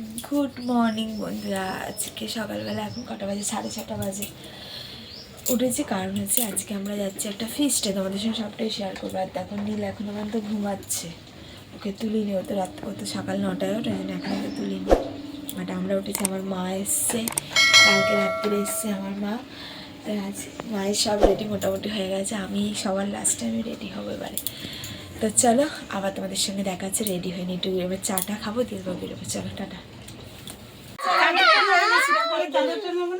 Good morning বন্ধুরা। আজকে সকালবেলা এখন কটা বাজে? সাড়ে ছটা বাজে। উঠেছি কারণ হচ্ছে আজকে আমরা যাচ্ছি একটা ফিস্টে তোমাদের সঙ্গে সবটাই শেয়ার করব। আর দেখো, নীল এখন আমার তো ঘুমাচ্ছে। ওকে তুলিনি, ও তো রাত, ও তো সকাল নটায় ওই জন্য এখন ওকে তুলিনি। বাট আমরা উঠেছি, আমার মা এসছে। কালকে রাত্রে এসছে আমার মা। আজ মায়ের সব রেডি মোটামুটি হয়ে গেছে। আমি সবার লাস্টে আমি রেডি হব এবারে। তো চলো আবার তোমাদের সঙ্গে দেখা যাচ্ছে রেডি হয়নি একটু এবার চাটা খাব দিয়ে এবার বেরোবো চলো টাটা।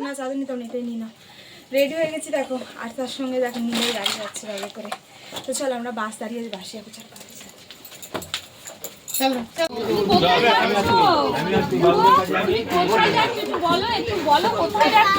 না চাদর নিতাম না এটাই নি না। রেডি হয়ে গেছি দেখো আর তার সঙ্গে দেখো নিলেই গাড়ি যাচ্ছে বাইরে করে। তো চলো আমরা বাস দাঁড়িয়ে বাসে যাব চল বাসে কোথায় যাচ্ছ বলো একটু বলো কোথায় যাচ্ছ?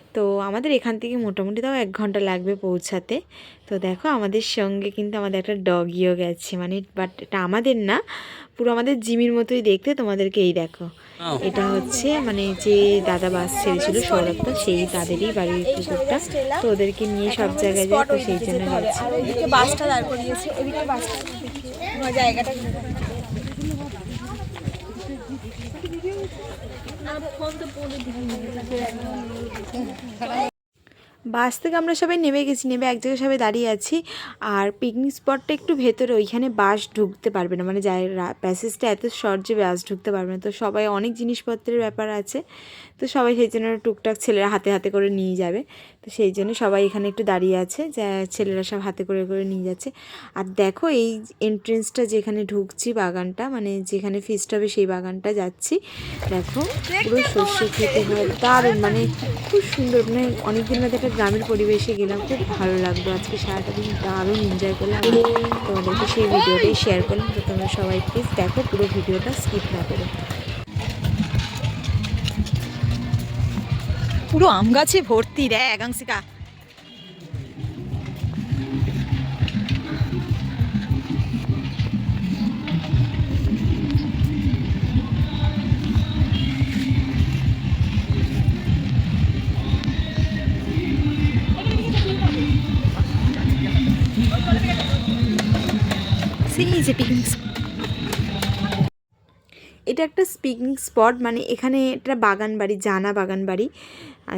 তো আমাদের এখান থেকে মোটামুটি তাও এক ঘণ্টা লাগবে পৌঁছাতে। তো দেখো আমাদের সঙ্গে কিন্তু আমাদের একটা ডগিও গেছে। মানে বাট এটা আমাদের না পুরো আমাদের জিমির মতোই দেখতে। তোমাদেরকে এই দেখো এটা হচ্ছে মানে যে দাদা বাস ছেড়েছিল সৌরভটা সেই তাদেরই বাড়ির কুকুরটা তো ওদেরকে নিয়ে সব জায়গায় যায় তো সেই জন্য বাসটা দাঁড় করিয়েছে। জায়গাটা। বাস থেকে আমরা সবাই নেমে গেছি, নেমে এক জায়গায় সবাই দাঁড়িয়ে আছি আর পিকনিক স্পটটা একটু ভেতরে, ওইখানে বাস ঢুকতে পারবে না। মানে যাই প্যাসেজটা এত শর্ট যে বাস ঢুকতে পারবে না। তো সবাই অনেক জিনিসপত্রের ব্যাপার আছে। তো সবাই সেই জন্য টুকটাক ছেলেরা হাতে হাতে করে নিয়ে যাবে। তো সেই জন্য সবাই এখানে একটু দাঁড়িয়ে আছে, যা ছেলেরা সব হাতে করে করে নিয়ে যাচ্ছে। আর দেখো এই এন্ট্রেন্সটা যেখানে ঢুকছি বাগানটা মানে যেখানে ফিস্ট হবে সেই বাগানটা যাচ্ছি। দেখো, পুরো সর্ষে খেতে হয়, দারুণ মানে খুব সুন্দর মানে অনেকদিন বাদে একটা গ্রামের পরিবেশে গেলাম, খুব ভালো লাগল। আজকে সারাটা দিন দারুণ এনজয় করলাম। তোমাদেরকে সেই ভিডিওটাই শেয়ার করলাম, তো তোমরা সবাই প্লিজ দেখো, পুরো ভিডিওটা স্কিপ না করো। পুরো আম গাছে ভর্তি রে একাংশিকা সেই যে পিকনিক এটা একটা পিকনিক স্পট মানে এখানে একটা বাগান বাড়ি, জানা বাগান বাড়ি।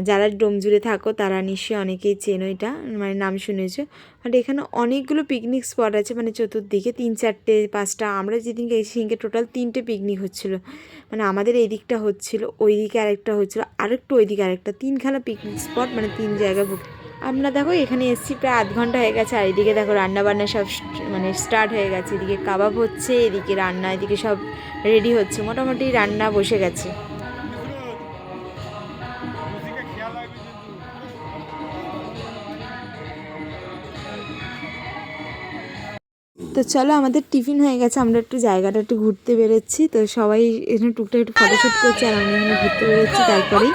যারা ডোমজুড়ে থাকো, তারা নিশ্চয়ই অনেকেই চেনো এটা মানে নাম শুনেছো। বাট এখানে অনেকগুলো পিকনিক স্পট আছে মানে চতুর্দিকে তিন চারটে, পাঁচটা, আমরা যেদিন গেছি সেদিনকে টোটাল তিনটে পিকনিক হচ্ছিল। মানে আমাদের এই দিকটা হচ্ছিল ওই দিকে আরেকটা হচ্ছিল, আরেকটু ওই দিকে আরেকটা, তিনখানা পিকনিক স্পট মানে তিন জায়গা আমরা দেখো এখানে এসছি প্রায় আধ ঘণ্টা হয়ে গেছে, আর এদিকে দেখো রান্না বান্না সব মানে স্টার্ট হয়ে গেছে। এদিকে কাবাব হচ্ছে, এদিকে রান্না, এদিকে সব রেডি হচ্ছে। মোটামুটি রান্না বসে গেছে। তো চলো আমাদের টিফিন হয়ে গেছে আমরা একটু জায়গাটা একটু ঘুরতে বেরোচ্ছি। তো সবাই এখানে টুকটাক একটু ফটোশ্যুট করছে আর আমরা এখানে ঘুরতে বেরোচ্ছি তারপরেই।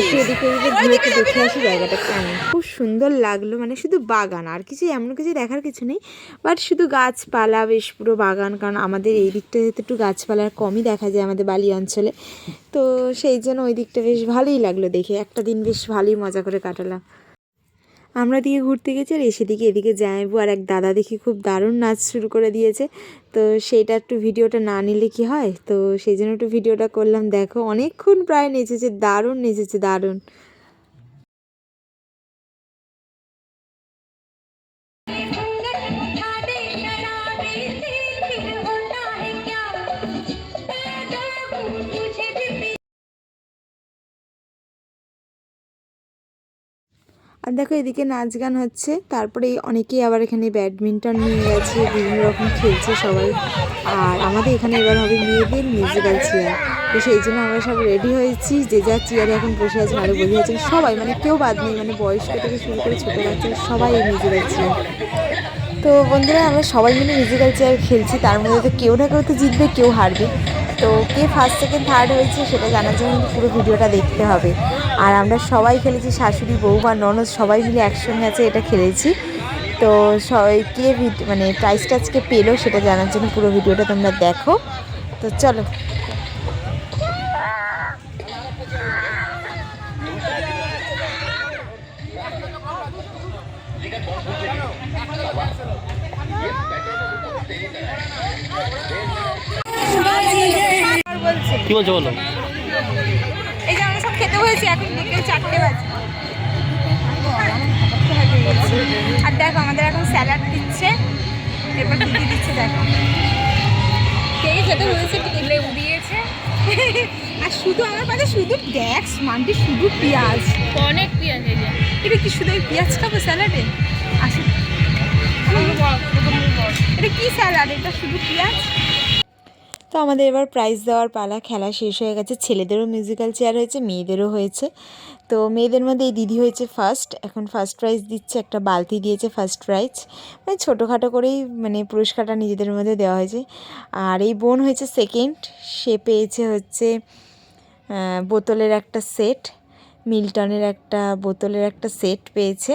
একটু এদিকে ঘুরে একটু দেখে আসি জায়গাটা কেমন। খুব সুন্দর লাগল মানে শুধু বাগান আর কিছু এমন কিছু দেখার কিছু নেই। বাট শুধু গাছপালা বেশ পুরো বাগান কারণ আমাদের এই দিকটাতে একটু গাছপালা কমই দেখা যায় আমাদের বালি অঞ্চলে। তো সেই জন্য ওই দিকটা বেশ ভালোই লাগল দেখে। একটা দিন বেশ ভালোই মজা করে কাটালাম। আমরা দিকে ঘুরতে গেছি আর এসে দিকে এদিকে যাইবো আর এক দাদা দেখি খুব দারুণ নাচ শুরু করে দিয়েছে। তো সেইটা একটু ভিডিওটা না নিলে কি হয়? তো সেই জন্য একটু ভিডিওটা করলাম। দেখো, অনেকক্ষণ প্রায় নেচেছে, দারুণ নেচেছে, দারুণ। আর দেখো এদিকে নাচ গান হচ্ছে, তারপরে অনেকেই আবার এখানে ব্যাডমিন্টন নিয়ে গেছে, বিভিন্ন রকম খেলছে সবাই। আর আমাদের এখানে এবার হবে মেয়েদের মিউজিক্যাল চেয়ার তো সেই জন্য আমরা সব রেডি হয়েছি, যে যার চেয়ারে এখন বসে আছেন আরও বসে আছেন সবাই মানে কেউ বাদ নেই মানে বয়স্ক থেকে শুরু করে ছোটো বাচ্চা, সবাই এই মিউজিক্যাল চেয়ার তো বন্ধুরা, আমরা সবাই মিলে মিউজিক্যাল চেয়ার খেলছি, তার মধ্যে তো কেউ না কেউ তো জিতবে, কেউ হারবে। তো কে ফার্স্ট সেকেন্ড থার্ড হয়েছে সেটা জানার জন্য পুরো ভিডিওটা দেখতে হবে। আর আমরা সবাই খেলেছি, শাশুড়ি, বউ বা ননদ সবাই মিলে একসঙ্গে আছে, এটা খেলেছি। তো সবাই কে মানে প্রাইজটা আজকে পেল সেটা জানার জন্য পুরো ভিডিওটা তোমরা দেখো। তো চলো কি বলছো বলো? এই যে আমরা সব খেতে হয়েছি এখন বিকেল চারটে বাজে। আর দেখো আমাদের এখন স্যালাড দিচ্ছে। এরপর কি দিচ্ছে দেখো। কে খেতে হয়েছে লেবু দিয়েছে আর শুধু আমার কাছে শুধু দেখ মানটি শুধু পেঁয়াজ। অনেক পেঁয়াজ এই এটা কি শুধু ওই পেঁয়াজ খাব স্যালাডে? আসুন এটা কি স্যালাড? এটা শুধু পেঁয়াজ? তো আমাদের এবার প্রাইজ দেওয়ার পালা, খেলা শেষ হয়ে গেছে। ছেলেদেরও মিউজিক্যাল চেয়ার হয়েছে, মেয়েদেরও হয়েছে। তো মেয়েদের মধ্যে এই দিদি হয়েছে ফার্স্ট এখন ফার্স্ট প্রাইজ দিচ্ছে, একটা বালতি দিয়েছে ফার্স্ট প্রাইজ মানে ছোটোখাটো করেই মানে পুরস্কারটা নিজেদের মধ্যে দেওয়া হয়েছে। আর এই বোন হয়েছে সেকেন্ড সে পেয়েছে হচ্ছে বোতলের একটা সেট মিল্টনের একটা বোতলের একটা সেট পেয়েছে।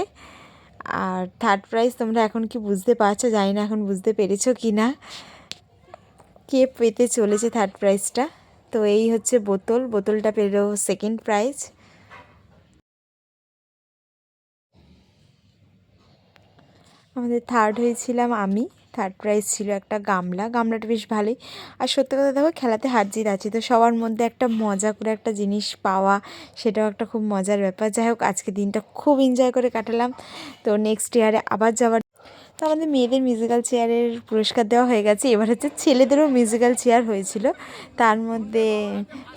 আর থার্ড প্রাইজ তোমরা এখন কি বুঝতে পারছ? জানি না এখন বুঝতে পেরেছ কি না কে পেতে চলেছে থার্ড প্রাইজটা তো এই হচ্ছে বোতল। বোতলটা পেল সেকেন্ড প্রাইজ আমাদের থার্ড হয়েছিলাম আমি। থার্ড প্রাইজ ছিল একটা গামলা। গামলাটা বেশ ভালোই। আর সত্যি কথা দেখো, খেলাতে হার জিত আছে। তো সবার মধ্যে একটা মজা করে একটা জিনিস পাওয়া, সেটাও একটা খুব মজার ব্যাপার। যাই হোক, আজকে দিনটা খুব এনজয় করে কাটালাম। তো নেক্সট ইয়ারে আবার যাওয়ার তো আমাদের মেয়েদের মিউজিক্যাল চেয়ারের পুরস্কার দেওয়া হয়ে গেছে। এবার হচ্ছে ছেলেদেরও মিউজিক্যাল চেয়ার হয়েছিল। তার মধ্যে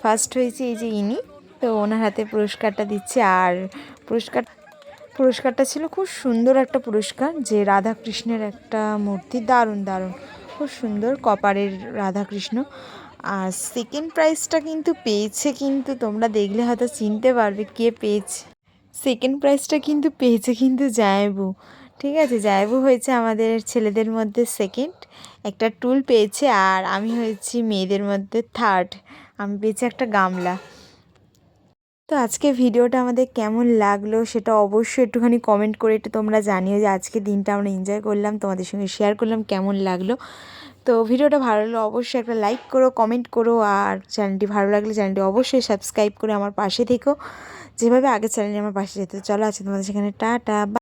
ফার্স্ট হয়েছে এই যে ইনি। তো ওনার হাতে পুরস্কারটা দিচ্ছে। আর পুরস্কার, পুরস্কারটা ছিল খুব সুন্দর একটা পুরস্কার, যে রাধাকৃষ্ণের একটা মূর্তি। দারুণ দারুণ। খুব সুন্দর কপারের রাধাকৃষ্ণ। আর সেকেন্ড প্রাইজটা কিন্তু পেয়েছে কিন্তু তোমরা দেখলে হয়তো চিনতে পারবে কে পেয়েছে। সেকেন্ড প্রাইজটা কিন্তু পেয়েছে কিন্তু জায়বু। ঠিক আছে জায়বু হয়েছে আমাদের ছেলেদের মধ্যে সেকেন্ড একটা টুল পেয়েছে আর আমি হয়েছি মেয়েদের মধ্যে থার্ড আমি পেয়েছি একটা গামলা। তো আজকে ভিডিওটা আমাদের কেমন লাগল সেটা অবশ্যই একটুখানি কমেন্ট করে একটু তোমরা জানিও যে আজকে দিনটা আমরা এনজয় করলাম, তোমাদের সঙ্গে শেয়ার করলাম, কেমন লাগল। তো ভিডিওটা ভালো লাগলে অবশ্যই একটা লাইক করো কমেন্ট করো আর চ্যানেলটি ভালো লাগলে চ্যানেলটি অবশ্যই সাবস্ক্রাইব করে আমার পাশে থেকো। যেভাবে আগের চ্যানেলটি আমার পাশে যেতে, চলো আছে তোমাদের সেখানে টাটা